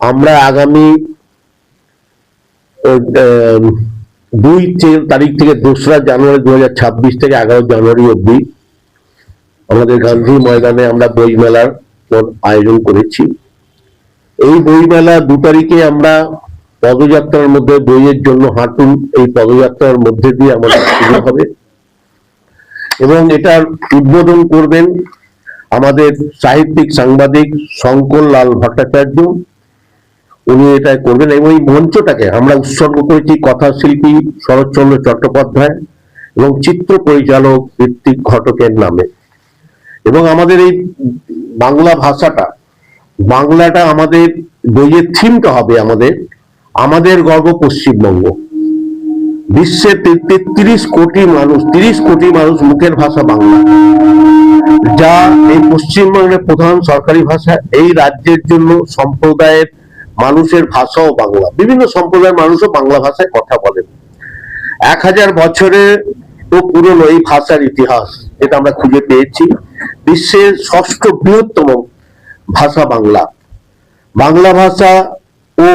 আমরা আগামী দুই তারিখ থেকে দোসরা জানুয়ারি দু হাজার ছাব্বিশ থেকে এগারো জানুয়ারি অবধি আমাদের গান্ধী ময়দানে আমরা বই মেলার আয়োজন করেছি। এই বই মেলা দু তারিখে আমরা পদযাত্রার মধ্যে, বইয়ের জন্য হাঁটুন এই পদযাত্রার মধ্যে দিয়ে আমাদের শুরু হবে। এবং এটার উদ্বোধন করবেন আমাদের সাহিত্যিক সাংবাদিক শঙ্কর লাল ভট্টাচার্য। উনি এটা করবেন এবং এই মঞ্চটাকে আমরা উৎসর্গ করেছি কথাশিল্পী শরৎচন্দ্র চট্টোপাধ্যায় এবং চিত্র পরিচালক ঋত্বিক ঘটকের নামে। এবং আমাদের এই বাংলা ভাষাটা, বাংলাটা আমাদের বইয়ের থিমটা হবে আমাদের আমাদের গর্ব পশ্চিমবঙ্গ। বিশ্বের তেত্রিশ কোটি মানুষ, তিরিশ কোটি মানুষ মুখের ভাষা বাংলা। যা এই পশ্চিমবঙ্গের প্রধান সরকারি ভাষা, এই রাজ্যের জন্য সম্প্রদায়ের মানুষের ভাষাও বাংলা। বিভিন্ন সম্প্রদায়ের মানুষও বাংলা ভাষায় কথা বলেন। এক হাজার বছরের তো পুরনো এই ভাষার ইতিহাস যেটা আমরা খুঁজে পেয়েছি। বিশ্বের ষষ্ঠ বৃহত্তম ভাষা বাংলা। বাংলা ভাষা ও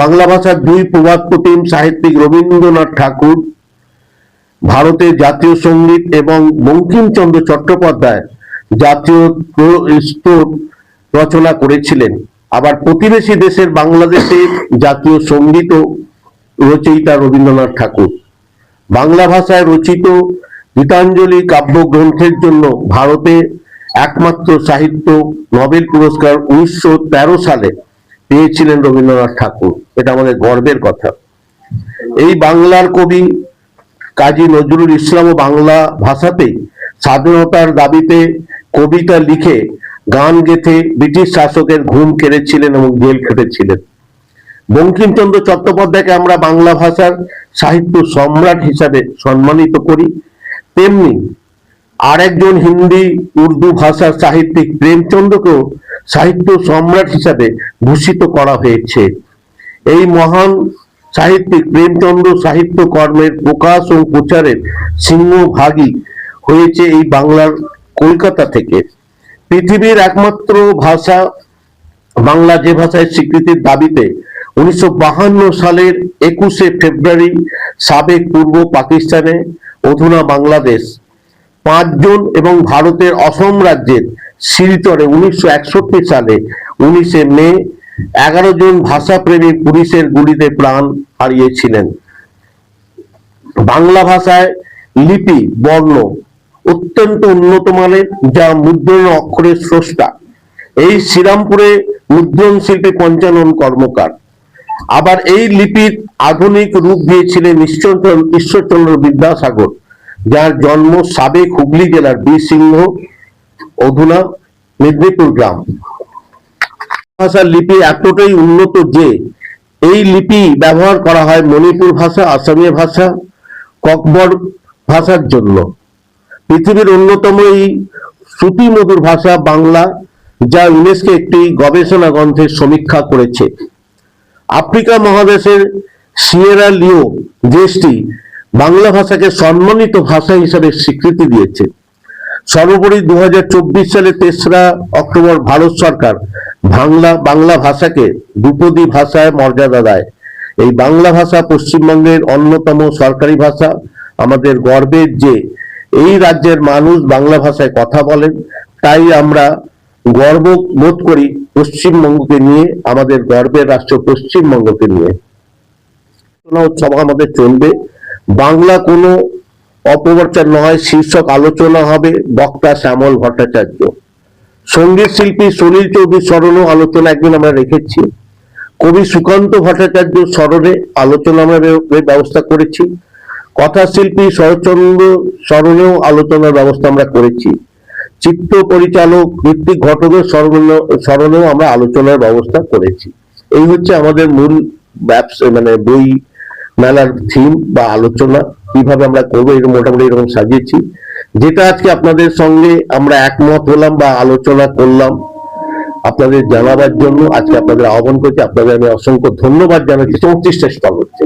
বাংলা ভাষার দুই প্রবাদ প্রতিম সাহিত্যিক রবীন্দ্রনাথ ঠাকুর, ভারতের জাতীয় সংগীত এবং বঙ্কিমচন্দ্র চট্টোপাধ্যায় জাতীয় রচনা করেছিলেন। আবার প্রতিবেশী দেশের বাংলাদেশের জাতীয় সংগীত রচয়িতা রবীন্দ্রনাথ ঠাকুর। বাংলা ভাষায় রচিত গীতাঞ্জলি কাব্যগ্রন্থের জন্য ভারতে একমাত্র সাহিত্য নোবেল পুরস্কার উনিশশো তেরো সালে পেয়েছিলেন রবীন্দ্রনাথ ঠাকুর। এটা আমাদের গর্বের কথা। এই বাংলার কবি কাজী নজরুল ইসলামও বাংলা ভাষাতেই স্বাধীনতার দাবিতে কবিতা লিখে গান গেথে ব্রিটিশ শাসকের ঘুম কেড়েছিলেন এবং জেল খেটেছিলেন। বঙ্কিমচন্দ্র চট্টোপাধ্যায়কে আমরা বাংলা ভাষার সাহিত্য সম্রাট হিসাবে সম্মানিত করি। তেমনি আরেকজন হিন্দি, উর্দু ভাষার সাহিত্যিক প্রেমচন্দ্রকেও সাহিত্য সম্রাট হিসাবে ভূষিত করা হয়েছে। এই মহান সাহিত্যিক প্রেমচন্দ্র সাহিত্য কর্মের প্রকাশ ও প্রচারের সিংহভাগী হয়েছে এই বাংলার কলকাতা থেকে। পৃথিবীর একমাত্র ভাষা, বাংলা যে ভাষায় স্বীকৃতির দাবিতে উনিশশো সালের একুশে ফেব্রুয়ারি সাবেক পূর্ব পাকিস্তানে অধুনা বাংলাদেশ, পাঁচজন এবং ভারতের অসম রাজ্যের শিলচরে উনিশশো একষট্টি সালে উনিশে মে এগারো জন ভাষাপ্রেমী পুলিশের গুলিতে প্রাণ হারিয়েছিলেন। বাংলা ভাষায় লিপি, বর্ণ অত্যন্ত উন্নত মানের যা মুদ্রণ অক্ষরের স্রষ্টা। এই শ্রীরামপুরে মুদ্রণ শিল্পী পঞ্চানন কর্মকার। আবার এই লিপির আধুনিক রূপ দিয়েছিলেন ঈশ্বরচন্দ্র ঈশ্বরচন্দ্র বিদ্যাসাগর, যার জন্ম সাবেক হুগলি জেলার বীরসিংহ অধুনা, মেদিনীপুর গ্রাম। ভাষার লিপি এতটাই উন্নত যে, এই লিপি ব্যবহার করা হয় মণিপুর ভাষা আসামীয় ভাষা, ককবর ভাষার জন্য। পৃথিবীর অন্যতম এই শ্রুতিমধুর ভাষা বাংলা, যা ইউনেস্কো একটি গবেষণা গ্রন্থের সমীক্ষা করেছে। আফ্রিকা মহাদেশের সিয়েরা লিও দেশটি বাংলা ভাষাকে সম্মানিত ভাষা হিসাবে স্বীকৃতি দিয়েছে। সর্বোপরি দু হাজার চব্বিশ সালে তেসরা অক্টোবর ভারত সরকার বাংলা বাংলা ভাষাকে ধ্রুপদী ভাষায় মর্যাদা দেয়। এই বাংলা ভাষা পশ্চিমবঙ্গের অন্যতম সরকারি ভাষা। আমাদের গর্বের যে এই রাজ্যের মানুষ বাংলা ভাষায় কথা বলেন, তাই আমরা গর্ব বোধ করি পশ্চিমবঙ্গকে নিয়ে, আমাদের গর্বের রাষ্ট্র পশ্চিমবঙ্গকে নিয়ে। উৎসব আমাদের চলবে। বাংলা কোনো অপপ্রচার নয়, শীর্ষক আলোচনা হবে বক্তা শ্যামল ভট্টাচার্য। সংগীত শিল্পী সলিল চৌধুরীর স্মরণেও আলোচনা একদিন আমরা রেখেছি। কবি সুকান্ত ভট্টাচার্য স্মরণে আলোচনা আমরা ব্যবস্থা করেছি। কথাশিল্পী শরৎচন্দ্র স্মরণেও আলোচনার ব্যবস্থা আমরা করেছি। চিত্র পরিচালক ঋত্বিক ঘটকের স্মরণে- স্মরণেও আমরা আলোচনার ব্যবস্থা করেছি। এই হচ্ছে আমাদের মূল ব্যবসা মানে বই মেলার থিম বা আলোচনা, কীভাবে আমরা করব এরকম মোটামুটি এরকম সাজিয়েছি। যেটা আজকে আপনাদের সঙ্গে আমরা একমত হলাম বা আলোচনা করলাম আপনাদের জানাবার জন্য আজকে আপনাদের আহ্বান করছি আপনাদের আমি অসংখ্য ধন্যবাদ জানাচ্ছি চৌত্রিশটা স্টল হচ্ছে।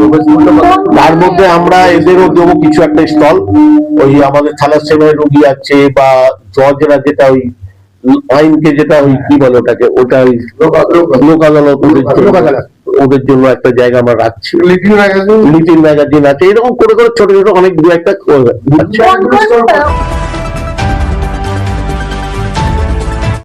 তার মধ্যে আমরা এদেরও দেবো কিছু একটা স্টল। ওই আমাদের থালাসেমের রুগী আছে বা জজরা যেটা ওই আইনকে যেটা ওই কি বলে ওটাকে ওটা ওই লোক আদালত ওদের জন্য- ওদের জন্য একটা জায়গা আমরা রাখছি। Little magazine? আছে এরকম করে করে ছোট ছোট অনেক দু একটা